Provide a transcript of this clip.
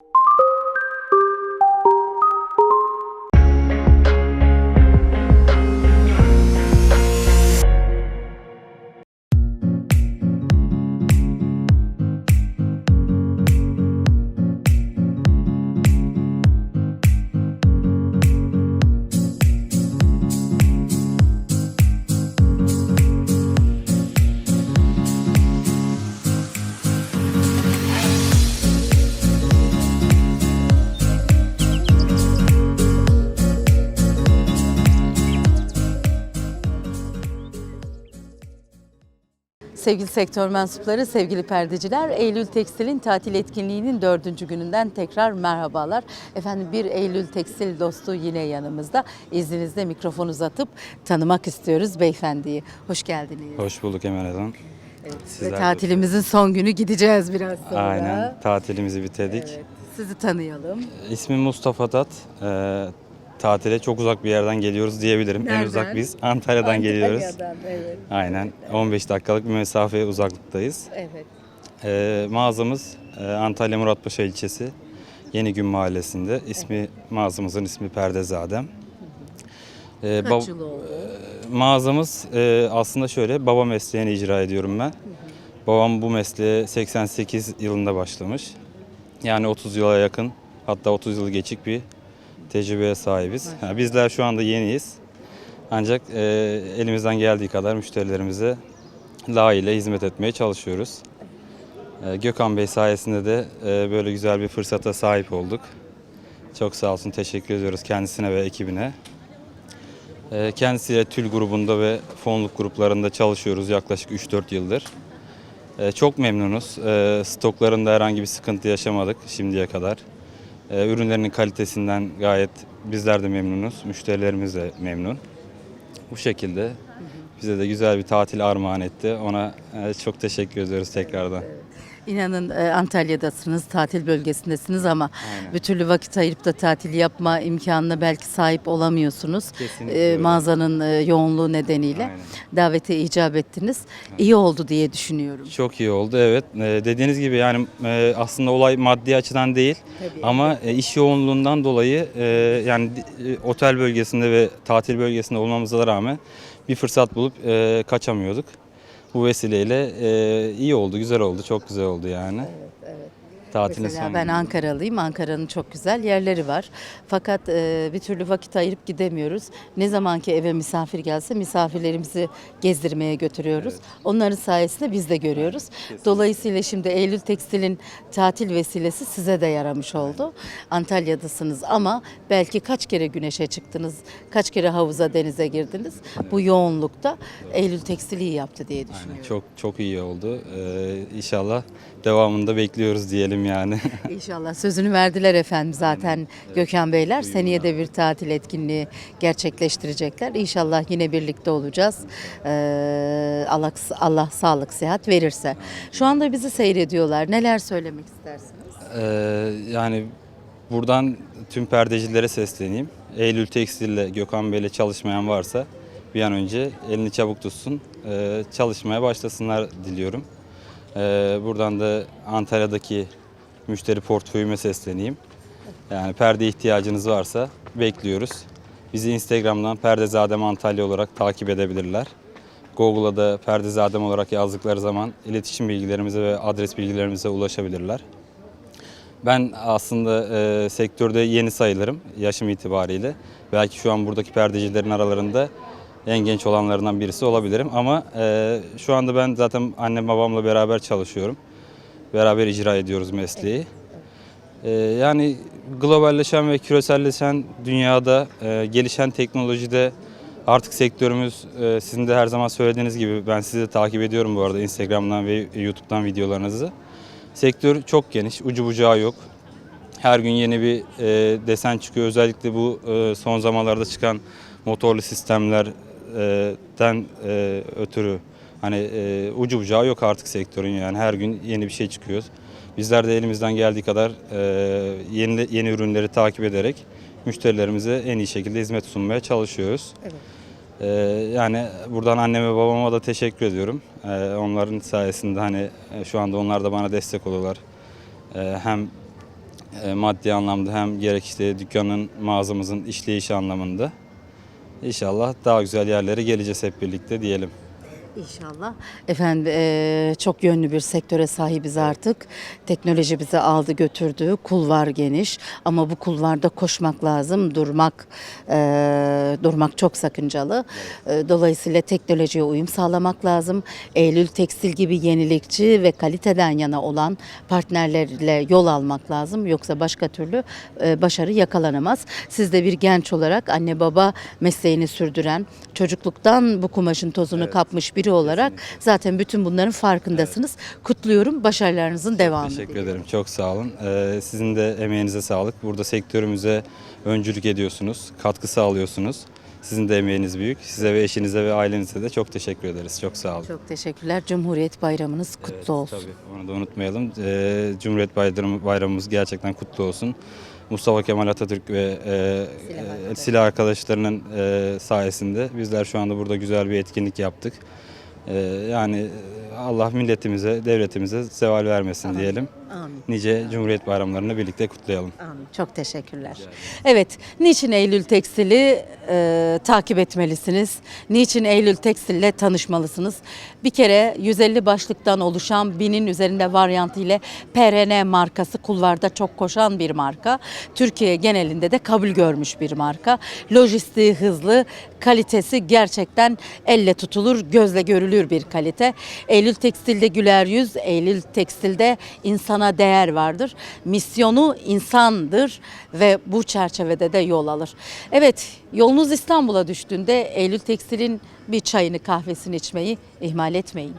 you Sevgili sektör mensupları, sevgili perdeciler, Eylül Tekstil'in tatil etkinliğinin dördüncü gününden tekrar merhabalar. Efendim bir Eylül Tekstil dostu yine yanımızda. İzninizle mikrofon uzatıp tanımak istiyoruz beyefendiyi. Hoş geldiniz. Hoş bulduk Emel Hanım. Evet, Sizler ve tatilimizin son günü gideceğiz biraz sonra. Aynen tatilimizi bitirdik. Evet, sizi tanıyalım. İsmim Mustafa Tat. Ee, tatile çok uzak bir yerden geliyoruz diyebilirim. En Nereden? uzak biz Antalya'dan geliyoruz. Antalya'dan, Evet. Aynen 15 dakikalık bir mesafeye uzaklıktayız. Evet. Ee, mağazamız e, Antalya Muratpaşa ilçesi Yenigün Mahallesi'nde. İsmi mağazamızın ismi Perdezadem. Ee, Kaç yıl oldu? Mağazamız e, aslında şöyle baba mesleğini icra ediyorum ben. Babam bu mesleğe 88 yılında başlamış. Yani 30 yıla yakın hatta 30 yılı geçik bir tecrübeye sahibiz. Ha, bizler şu anda yeniyiz. Ancak e, elimizden geldiği kadar müşterilerimize layığıyla hizmet etmeye çalışıyoruz. E, Gökhan Bey sayesinde de e, böyle güzel bir fırsata sahip olduk. Çok sağ olsun, teşekkür ediyoruz kendisine ve ekibine. Ee, Kendisiyle tül grubunda ve fonluk gruplarında çalışıyoruz yaklaşık 3-4 yıldır. Ee, Çok memnunuz. Ee, Stoklarında herhangi bir sıkıntı yaşamadık şimdiye kadar. Ee, Ürünlerinin kalitesinden gayet bizler de memnunuz. Müşterilerimiz de memnun. Bu şekilde bize de güzel bir tatil armağan etti. Ona e, çok teşekkür ediyoruz tekrardan. İnanın e, Antalya'dasınız, tatil bölgesindesiniz ama Aynen. bir türlü vakit ayırıp da tatil yapma imkanına belki sahip olamıyorsunuz. Kesinlikle E, öyle. mağazanın e, yoğunluğu nedeniyle Aynen. davete icap ettiniz. İyi oldu diye düşünüyorum. Çok iyi oldu evet. Ee, dediğiniz gibi yani e, aslında olay maddi açıdan değil Tabii. ama e, iş yoğunluğundan dolayı e, yani e, otel bölgesinde ve tatil bölgesinde olmamıza rağmen bir fırsat bulup e, kaçamıyorduk. Bu vesileyle e, iyi oldu, güzel oldu, çok güzel oldu yani. Tatilin Mesela son ben günü. Ankaralıyım. Ankara'nın çok güzel yerleri var. Fakat e, bir türlü vakit ayırıp gidemiyoruz. Ne zamanki eve misafir gelse misafirlerimizi gezdirmeye götürüyoruz. Onların sayesinde biz de görüyoruz. Dolayısıyla şimdi Eylül Tekstil'in tatil vesilesi size de yaramış oldu. Antalya'dasınız ama belki kaç kere güneşe çıktınız, kaç kere havuza denize girdiniz. Bu yoğunlukta Eylül Tekstil iyi yaptı diye düşünüyorum. Çok çok iyi oldu. Ee, inşallah devamında bekliyoruz diyelim yani. İnşallah sözünü verdiler efendim zaten Gökhan Beyler. Seneye de bir tatil etkinliği gerçekleştirecekler. İnşallah yine birlikte olacağız. Ee, Allah, Allah sağlık, sıhhat verirse. Şu anda bizi seyrediyorlar. Neler söylemek istersiniz? Ee, yani buradan tüm perdecilere sesleneyim. Eylül Tekstil'le Gökhan Bey'le çalışmayan varsa bir an önce elini çabuk tutsun. Ee, çalışmaya başlasınlar diliyorum. Ee, buradan da Antalya'daki müşteri portföyüme sesleneyim. Yani perde ihtiyacınız varsa bekliyoruz. Bizi Instagram'dan Perdezadem Antalya olarak takip edebilirler. Google'a da Perdezadem olarak yazdıkları zaman iletişim bilgilerimize ve adres bilgilerimize ulaşabilirler. Ben aslında e, sektörde yeni sayılırım yaşım itibariyle. Belki şu an buradaki perdecilerin aralarında en genç olanlarından birisi olabilirim. Ama e, şu anda ben zaten annem babamla beraber çalışıyorum. Beraber icra ediyoruz mesleği. E, yani globalleşen ve küreselleşen dünyada, e, gelişen teknolojide artık sektörümüz e, sizin de her zaman söylediğiniz gibi ben sizi de takip ediyorum bu arada Instagram'dan ve YouTube'dan videolarınızı. Sektör çok geniş, ucu bucağı yok. Her gün yeni bir e, desen çıkıyor. Özellikle bu e, son zamanlarda çıkan motorlu sistemlerden ötürü hani e, ucu bucağı yok artık sektörün yani her gün yeni bir şey çıkıyor. Bizler de elimizden geldiği kadar e, yeni yeni ürünleri takip ederek müşterilerimize en iyi şekilde hizmet sunmaya çalışıyoruz. Evet. Ee, yani buradan anneme babama da teşekkür ediyorum. Ee, onların sayesinde hani e, şu anda onlar da bana destek oluyorlar. Ee, hem E, maddi anlamda hem gerek işte dükkanın, mağazamızın işleyişi anlamında. İnşallah daha güzel yerlere geleceğiz hep birlikte diyelim. İnşallah. Efendim eee, çok yönlü bir sektöre sahibiz artık. Teknoloji bizi aldı götürdü. Kulvar geniş ama bu kulvarda koşmak lazım. Durmak eee, durmak çok sakıncalı. Eee, dolayısıyla teknolojiye uyum sağlamak lazım. Eylül Tekstil gibi yenilikçi ve kaliteden yana olan partnerlerle yol almak lazım. Yoksa başka türlü eee, başarı yakalanamaz. Siz de bir genç olarak anne baba mesleğini sürdüren, çocukluktan bu kumaşın tozunu kapmış biri olarak zaten bütün bunların farkındasınız. Kutluyorum. Başarılarınızın devamını. Teşekkür diliyorum. ederim. Çok sağ olun. Ee, sizin de emeğinize sağlık. Burada sektörümüze öncülük ediyorsunuz, katkı sağlıyorsunuz. Sizin de emeğiniz büyük. Size ve eşinize ve ailenize de çok teşekkür ederiz. Çok sağ olun. Çok teşekkürler. Cumhuriyet Bayramınız kutlu Evet, olsun. Tabii onu da unutmayalım. Ee, Cumhuriyet Bayramı, Bayramımız gerçekten kutlu olsun. Mustafa Kemal Atatürk ve e, e, silah arkadaşlarının e, sayesinde bizler şu anda burada güzel bir etkinlik yaptık. E, yani Allah milletimize, devletimize zeval vermesin diyelim. Amin. Nice Cumhuriyet Bayramlarını birlikte kutlayalım. Amin. Çok teşekkürler. Evet, niçin Eylül Tekstil'i e, takip etmelisiniz? Niçin Eylül Tekstil'le tanışmalısınız? Bir kere 150 başlıktan oluşan binin üzerinde varyantı ile PRN markası kulvarda çok koşan bir marka. Türkiye genelinde de kabul görmüş bir marka. Lojistiği hızlı, kalitesi gerçekten elle tutulur, gözle görülür bir kalite. Eylül Tekstil'de güler yüz, Eylül Tekstil'de insana değer vardır. Misyonu insandır ve bu çerçevede de yol alır. Evet, yolunuz İstanbul'a düştüğünde Eylül Tekstil'in bir çayını kahvesini içmeyi ihmal etmeyin.